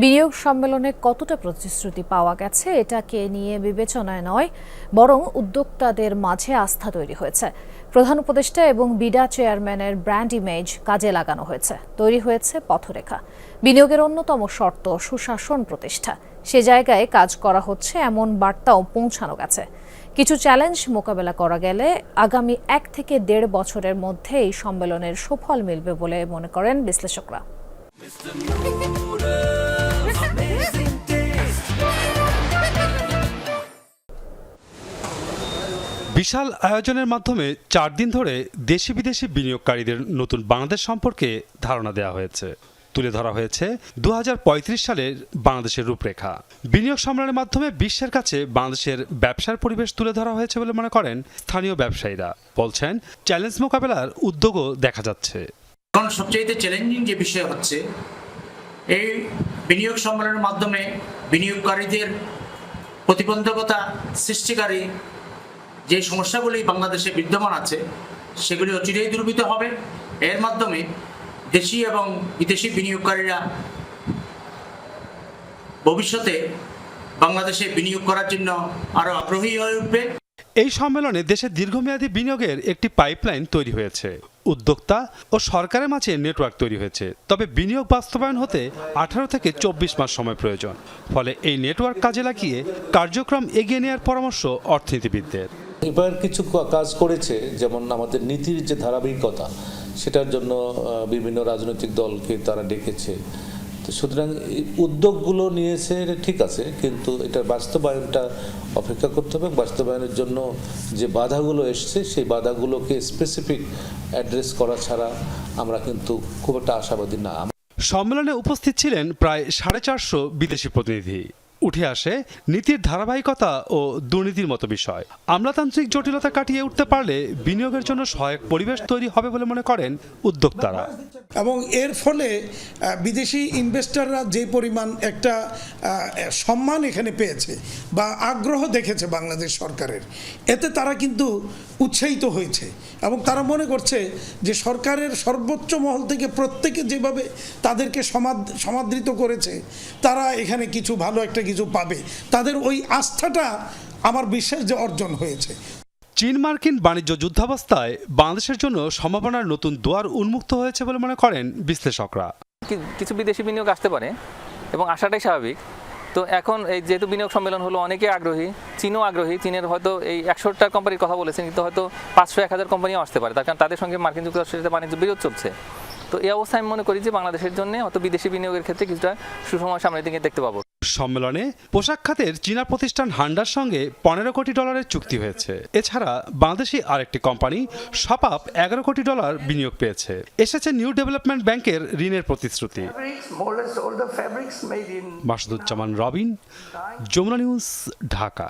বিনিয়োগ সম্মেলনে কতটা প্রতিশ্রুতি পাওয়া গেছে, এটাকে নিয়ে বিবেচনায় নয়, বরং উদ্যোক্তাদের মাঝে আস্থা তৈরি হয়েছে। প্রধান উপদেষ্টা এবং বিডা চেয়ারম্যানের ব্র্যান্ড ইমেজ কাজে লাগানো হয়েছে। তৈরি হয়েছে পথরেখা। বিনিয়োগের অন্যতম শর্ত সুশাসন প্রতিষ্ঠা। সে জায়গায় কাজ করা হচ্ছে, এমন বার্তাও পৌঁছানো গেছে। কিছু চ্যালেঞ্জ মোকাবেলা করা গেলে আগামী এক থেকে দেড় বছরের মধ্যে এই সম্মেলনের সুফল মিলবে বলে মনে করেন বিশ্লেষকরা। বিশাল আয়োজনের মাধ্যমে চার দিন ধরে দেশি বিদেশি বিনিয়োগকারীদের নতুন বাংলাদেশ সম্পর্কে ধারণা দেওয়া হয়েছে। তুলে ধরা হয়েছে দু হাজার পঁয়ত্রিশ সালের বাংলাদেশের রূপরেখা। বিনিয়োগ সম্মেলনের মাধ্যমে বিশ্বের কাছে বাংলাদেশের ব্যবসার পরিবেশ তুলে ধরা হয়েছে বলে মনে করেন স্থানীয় ব্যবসায়ীরা। বলছেন, চ্যালেঞ্জ মোকাবেলার উদ্যোগও দেখা যাচ্ছে। এখন সবচেয়ে চ্যালেঞ্জিং যে বিষয় হচ্ছে, এই বিনিয়োগ সম্মেলনের মাধ্যমে বিনিয়োগকারীদের প্রতিবন্ধকতা সৃষ্টিকারী যে সমস্যাগুলি বাংলাদেশে বিদ্যমান আছে, সেগুলি অচিরেই দূরীভূত হবে। এর মাধ্যমে দেশি এবং বিদেশি বিনিয়োগকারীরা ভবিষ্যতে বাংলাদেশে বিনিয়োগ করার জন্য আরও আগ্রহী হয়ে উঠবে। এই সম্মেলনে দেশের দীর্ঘমেয়াদী বিনিয়োগের একটি পাইপলাইন তৈরি হয়েছে। উদ্যোক্তা ও সরকারের মাঝে নেটওয়ার্ক তৈরি হয়েছে। তবে বিনিয়োগ বাস্তবায়ন হতে আঠারো থেকে চব্বিশ মাস সময় প্রয়োজন। ফলে এই নেটওয়ার্ক কাজে লাগিয়ে কার্যক্রম এগিয়ে নেওয়ার পরামর্শ অর্থনীতিবিদদের। এবার কিছু কাজ করেছে, যেমন আমাদের নীতির যে ধারাবাহিকতা, সেটার জন্য বিভিন্ন রাজনৈতিক দলকে তারা ডেকেছে। তো সুতরাং উদ্যোগগুলো নিয়েছে এটা ঠিক আছে, কিন্তু এটা বাস্তবায়নটা অপেক্ষা করতে হবে বাস্তবায়নের জন্য যে বাধাগুলো এসছে সেই বাধাগুলোকে স্পেসিফিক অ্যাড্রেস করা ছাড়া আমরা কিন্তু খুব একটা আশাবাদী না। সম্মেলনে উপস্থিত ছিলেন প্রায় সাড়ে চারশো বিদেশি প্রতিনিধি। উঠে আসে নীতির ধারাবাহিকতা ও দুর্নীতির মতো বিষয়। আমলাতান্ত্রিক জটিলতা কাটিয়ে উঠতে পারলে বিনিয়োগের জন্য সহায়ক পরিবেশ তৈরি হবে বলে মনে করেন উদ্যোক্তারা। এবং এর ফলে বিদেশি ইনভেস্টররা যে পরিমাণ একটা সম্মান এখানে পেয়েছে বা আগ্রহ দেখেছে বাংলাদেশ সরকারের, এতে তারা কিন্তু উৎসাহিত হয়েছে এবং তারা মনে করছে যে সরকারের সর্বোচ্চ মহল থেকে প্রত্যেকে যেভাবে তাদেরকে সমাদ, সমাদৃত করেছে, তারা এখানে কিছু ভালো একটা কিছু পাবে তাদের ওই আস্থাটা আমার বিশ্বাস যে অর্জন হয়েছে। চীন মার্কিন বাণিজ্য যুদ্ধাবস্থায় বাংলাদেশের জন্য সম্ভাবনার নতুন দুয়ার উন্মুক্ত হয়েছে বলে মনে করেন বিশ্লেষকরা। কিছু বিদেশি বিনিয়োগ আসতে পারে এবং আসাটাই স্বাভাবিক। তো এখন এই যেহেতু বিনিয়োগ সম্মেলন হলো অনেকে আগ্রহী চীনও আগ্রহী চীনের হয়তো এই একশোটা কোম্পানির কথা বলেছেন কিন্তু হয়তো পাঁচশো এক হাজার কোম্পানিও আসতে পারে। তার কারণ তাদের সঙ্গে মার্কিন যুক্তরাষ্ট্রের সাথে বাণিজ্য বিরোধ চলছে। তো এই অবস্থায় আমি মনে করি যে বাংলাদেশের জন্য হয়তো বিদেশি বিনিয়োগের ক্ষেত্রে কিছুটা সুসময় সামনের দিকে দেখতে পাবো। সম্মেলনে পোশাক খাতের চীনা প্রতিষ্ঠান হান্ডার সঙ্গে পনেরো কোটি ডলারের চুক্তি হয়েছে। এছাড়া বাংলাদেশি আরেকটি কোম্পানি সপাপ এগারো কোটি ডলার বিনিয়োগ পেয়েছে। এসেছে নিউ ডেভেলপমেন্ট ব্যাংকের ঋণের প্রতিশ্রুতি। মাসুদুজ্জামান রবিন, যমুনা নিউজ, ঢাকা।